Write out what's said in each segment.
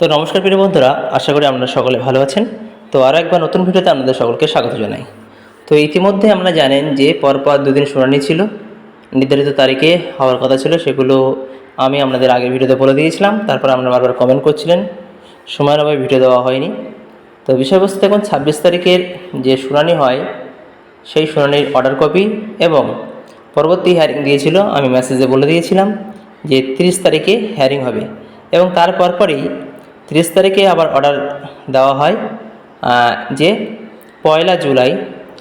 তো নমস্কার প্রিয় বন্ধুরা, আশা করি আপনারা সকলে ভালো আছেন। তো আরও একবার নতুন ভিডিওতে আপনাদের সকলকে স্বাগত জানাই। তো ইতিমধ্যে আমরা জানেন যে পরপর দুদিন শুনানি ছিল। নির্ধারিত তারিখে হওয়ার কথা ছিল, সেগুলো আমি আপনাদের আগের ভিডিওতে বলে দিয়েছিলাম। তারপর আপনারা বারবার কমেন্ট করছিলেন। সময়ের অভাবে ভিডিও দেওয়া হয়নি। তো বিষয়বস্তু এখন ছাব্বিশ তারিখের যে শুনানি হয়, সেই শুনানির অর্ডার কপি এবং পরবর্তী হ্যারিং দিয়েছিল, আমি মেসেজে বলে দিয়েছিলাম যে তিরিশ তারিখে হ্যারিং হবে। এবং তার পরপরই তিরিশ তারিখে আবার অর্ডার দেওয়া হয় যে পয়লা জুলাই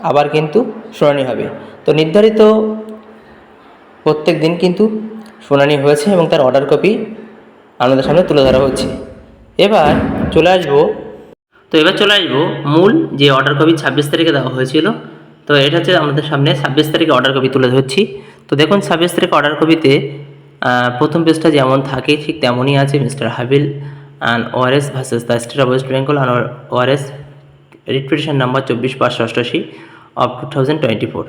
আবার কিন্তু শুনানি হবে। তো নির্ধারিত প্রত্যেক দিন কিন্তু শুনানি হয়েছে এবং তার অর্ডার কপি আমাদের সামনে তুলে ধরা হচ্ছে। এবার চলে আসব, তো এবার চলে আসব মূল যে অর্ডার কপি ছাব্বিশ তারিখে দেওয়া হয়েছিল। তো এটা হচ্ছে আমাদের সামনে ছাব্বিশ তারিখে অর্ডার কপি তুলে ধরছি। তো দেখুন, ছাব্বিশ তারিখে অর্ডার কপিতে প্রথম পেজটা যেমন থাকে, ঠিক তেমনই আছে mister Habil. And ORS versus the State of West Bengal and ORS repetition number চব্বিশ পাঁচশো অষ্টাশি of two thousand twenty four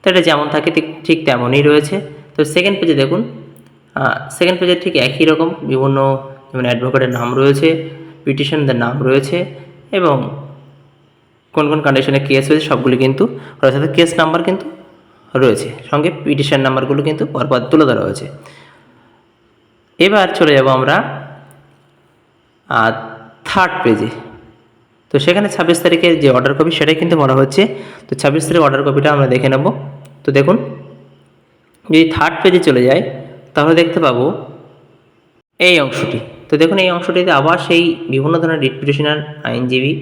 তো এটা যেমন থাকে ঠিক তেমনই রয়েছে। তো সেকেন্ড পেজে দেখুন সেকেন্ড পেজে ঠিক একই রকম বিভিন্ন যেমন অ্যাডভোকেটের নাম রয়েছে পিটিশনদের নাম রয়েছে এবং কোন কোন কন্ডিশনে কেস হয়েছে সবগুলি কিন্তু রয়েছে সাথে কেস নাম্বার কিন্তু রয়েছে। সঙ্গে পিটিশন নাম্বারগুলো কিন্তু পরপর তুলে ধরা হয়েছে। এবার চলে যাব আমরা আর থার্ড পেজে তো সেখানে ছাব্বিশ তারিখের যে অর্ডার কপি সেটাই কিন্তু বলা হচ্ছে। তো ছাব্বিশ তারিখ অর্ডার কপিটা আমরা দেখে নেব। তো দেখুন, যদি থার্ড পেজে চলে যায়, তাহলে দেখতে পাবো এই অংশটি। তো দেখুন, এই অংশটিতে আবার সেই বিভিন্ন ধরনের রিট আইনজীবী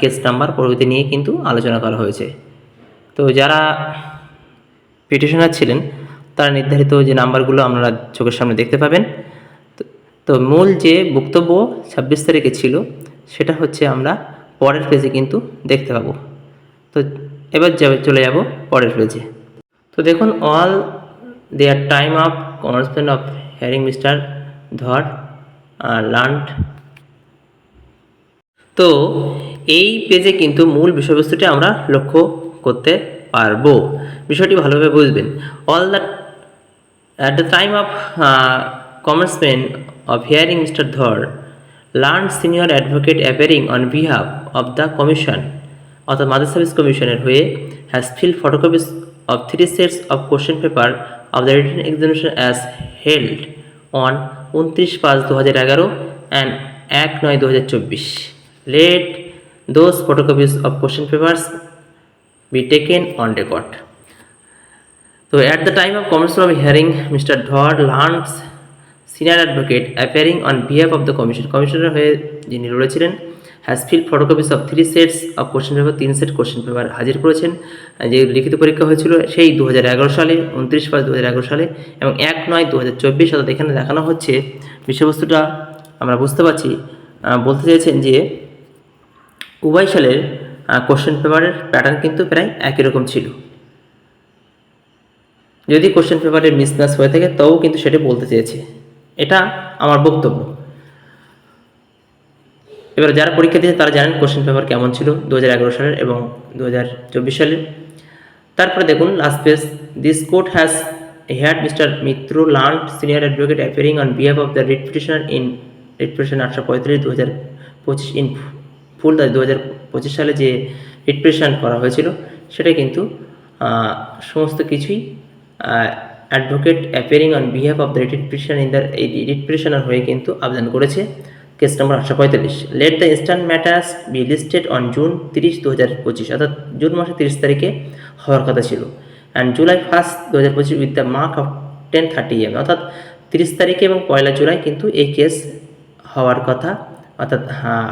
কেস নাম্বার প্রভৃতি নিয়ে কিন্তু আলোচনা করা হয়েছে। তো যারা পিটিশনার ছিলেন, তারা নির্ধারিত যে নাম্বারগুলো আপনারা চোখের সামনে দেখতে পাবেন। তো- মূল যে বক্তব্য ছাব্বিশ তারিখে ছিল, সেটা হচ্ছে আমরা পরের পেজে কিন্তু দেখতে পাবো। তো এবার যাবে, চলে যাব পরের পেজে তো দেখুন all there time of commencement of hearing mister Dhar learned তো এই পেজে কিন্তু মূল বিষয়বস্তুটি আমরা লক্ষ্য করতে পারব। বিষয়টি ভালোভাবে বুঝবেন। All the at the time of commencement of hearing Mr. Dhar, learned senior advocate appearing on behalf of the commission অর্থাৎ মাদার সার্ভিস কমিশনের হয়ে has filed photocopies of three sets of question paper of the written examination as held on উনত্রিশ পাঁচ দু হাজার এগারো and এক নয় দু হাজার চব্বিশ let those photocopies of question papers be taken on record. So at the time of commencement of hearing, Mr. Dhar Lance, senior advocate appearing on behalf of the commission. Commissioner হয়ে যিনি রয়েছিলেন has filed photocopies of three sets of question paper তিন set question paper হাজির করেছেন। যে লিখিত পরীক্ষা হয়েছিল সেই দু হাজার এগারো সালে, উনত্রিশ পাঁচ দু সালে এবং এক নয় দু হাজার চব্বিশ অর্থাৎ এখানে দেখানো হচ্ছে বিষয়বস্তুটা আমরা বুঝতে পারছি। বলতে চাইছেন যে উভয় সালের কোশ্চেন পেপারের প্যাটার্ন কিন্তু প্রায় একই রকম ছিল। যদি কোশ্চেন পেপারের মিসম্যাচ হয়ে থাকে তবু কিন্তু সেটা বলতে চেয়েছে। এটা আমার বক্তব্য। এবার যারা পরীক্ষা দিয়েছে তারা জানেন কোশ্চেন পেপার কেমন ছিল দু হাজার এগারো সালের এবং দু হাজার চব্বিশ সালের। তারপরে দেখুন last page this court has heard mister Mitra learned senior advocate appearing on behalf of the writ petitioner in writ petition আটশো পঁয়ত্রিশ দু হাজার পঁচিশ ইন ফুল দু হাজার পঁচিশ সালে যে রিট পিটিশন করা হয়েছিল, সেটা কিন্তু সমস্ত কিছুই advocate appearing on behalf of the writ petition in the writ petitioner হয়ে কিন্তু আবেদন করেছে। কেস নম্বর আটশো পঁয়তাল্লিশ। Let the instant matters be listed on June তিরিশ দু হাজার পঁচিশ, অর্থাৎ জুন মাসের তিরিশ তারিখে হওয়ার কথা ছিল। অ্যান্ড জুলাই ফার্স্ট দু হাজার পঁচিশ with the mark of ten thirty AM অর্থাৎ তিরিশ তারিখে এবং পয়লা জুলাই কিন্তু এই কেস হওয়ার কথা, অর্থাৎ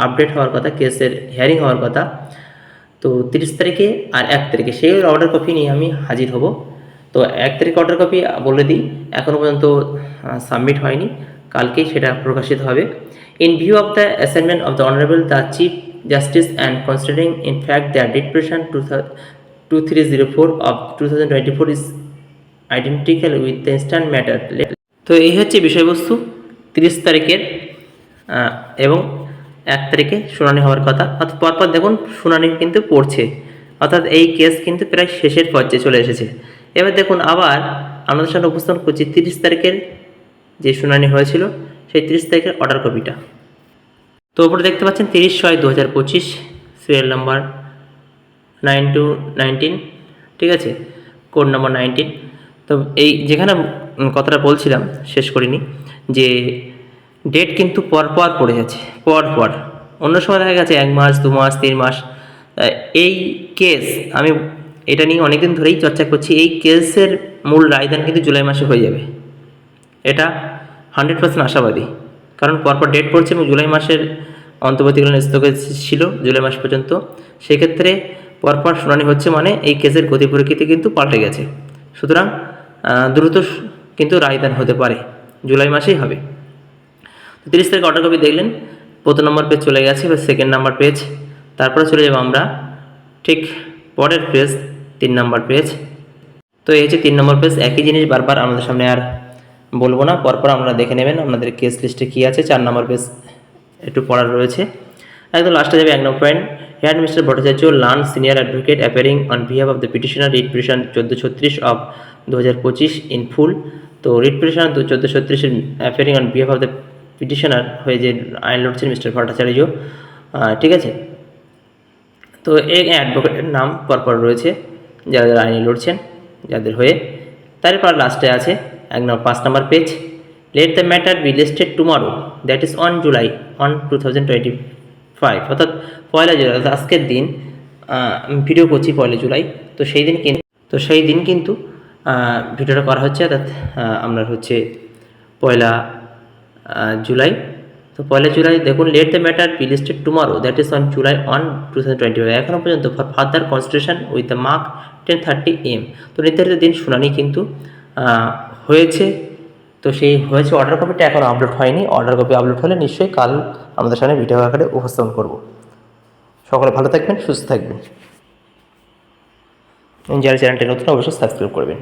আপডেট হওয়ার কথা, কেসের হিয়ারিং হওয়ার কথা। তো তিরিশ তারিখে আর এক তারিখে, সেই অর্ডার কপি নিয়ে আমি হাজির হব। তো এক তারিখ অর্ডার কপি বলে দিই এখনও পর্যন্ত সাবমিট হয়নি। কালকেই সেটা প্রকাশিত হবে। In view of the assignment of the honourable the chief justice and considering in fact the depression two two three zero four of two thousand twenty four is identical with the instant matter তো এই হচ্ছে বিষয়বস্তু, তিরিশ তারিখের এবং এক তারিখে শুনানি হওয়ার কথা। অর্থাৎ পরপর দেখুন, শুনানি কিন্তু পড়ছে। অর্থাৎ এই কেস কিন্তু প্রায় শেষের পর্যায়ে চলে এসেছে। এবার দেখুন আবার আমাদের সামনে উপস্থাপন করছি তিরিশ তারিখের যে শুনানি হয়েছিল, সেই তিরিশ তারিখের অর্ডার কপিটা তো ওপরে দেখতে পাচ্ছেন তিরিশ ছয় দু হাজার পঁচিশ serial number nine two nineteen, ঠিক আছে? Code number nineteen. তো এই যেখানে কথাটা বলছিলাম, শেষ করিনি, যে ডেট কিন্তু পর পর পড়ে যাচ্ছে, পর পর। অন্য সময় দেখা গেছে এক মাস, দু মাস, তিন মাস। এই কেস আমি এটা নিয়ে অনেকদিন ধরেই চর্চা করছি, এই কেসের মূল রায়দান কিন্তু জুলাই মাসে হয়ে যাবে। এটা হান্ড্রেড পার্সেন্ট আশাবাদী, কারণ পরপর ডেট পড়ছে এবং জুলাই মাসের অন্তর্বর্তীকালীন স্থগিত ছিল জুলাই মাস পর্যন্ত। সেক্ষেত্রে পরপর শুনানি হচ্ছে মানে এই কেসের গতি প্রকৃতি কিন্তু পাল্টে গেছে। সুতরাং দ্রুত কিন্তু রায়দান হতে পারে, জুলাই মাসেই হবে। তিরিশ তারিখ অর্ডার কপি দেখলেন, প্রথম নম্বর পেজ চলে গেছে এবার সেকেন্ড নাম্বার পেজ তারপরে চলে যাব আমরা, ঠিক পরের পেজ তিন নাম্বার পেজ তো এই হচ্ছে তিন নম্বর পেজ একই জিনিস বারবার আমাদের সামনে আর বলব না। পরপর আপনারা দেখে নেবেন আপনাদের কেস লিস্টে কী আছে। চার নম্বর পেজ একটু পড়ার রয়েছে। একদম লাস্টে যাবে এক নম্বর point here mister Bhattacharya learned senior advocate appearing on behalf of the petitioner writ petition চোদ্দ ছত্রিশ অফ দু হাজার পঁচিশ ইন ফুল তো রিট পিটিশন চোদ্দ ছত্রিশের appearing on behalf of the petitioner হয়ে যে আইন লড়ছেন মিস্টার ভট্টাচার্য। ঠিক আছে? তো এই অ্যাডভোকেটের নাম পরপর রয়েছে। যারা যারা আইনে লড়ছেন, যাদের হয়ে। তারপর লাস্টে আছে এক নম্বর পাঁচ নম্বর page let the matter be listed tomorrow that is on July on two thousand twenty five অর্থাৎ পয়লা জুলাই, অর্থাৎ আজকের দিন ভিডিও করছি পয়লা জুলাই। তো সেই দিন কিন্তু তো সেই দিন কিন্তু ভিডিওটা করা হচ্ছে, অর্থাৎ আপনার হচ্ছে পয়লা জুলাই। তো পয়লা জুলাই, দেখুন let the matter be listed tomorrow that is on July one two thousand twenty five এখনও পর্যন্ত for further consideration with the mark ten thirty AM তো নির্ধারিত দিন শুনানি কিন্তু হয়েছে। তো সেই হয়েছে অর্ডার কপিটা এখন আপলোড হয়নি। অর্ডার কপি আপলোড হলে নিশ্চয়ই কাল আমাদের সামনে ভিডিও আকারে উপস্থাপন করব। সকলে ভালো থাকবেন, সুস্থ থাকবেন। যারা চ্যানেলটি নতুন, অবশ্যই সাবস্ক্রাইব করবেন।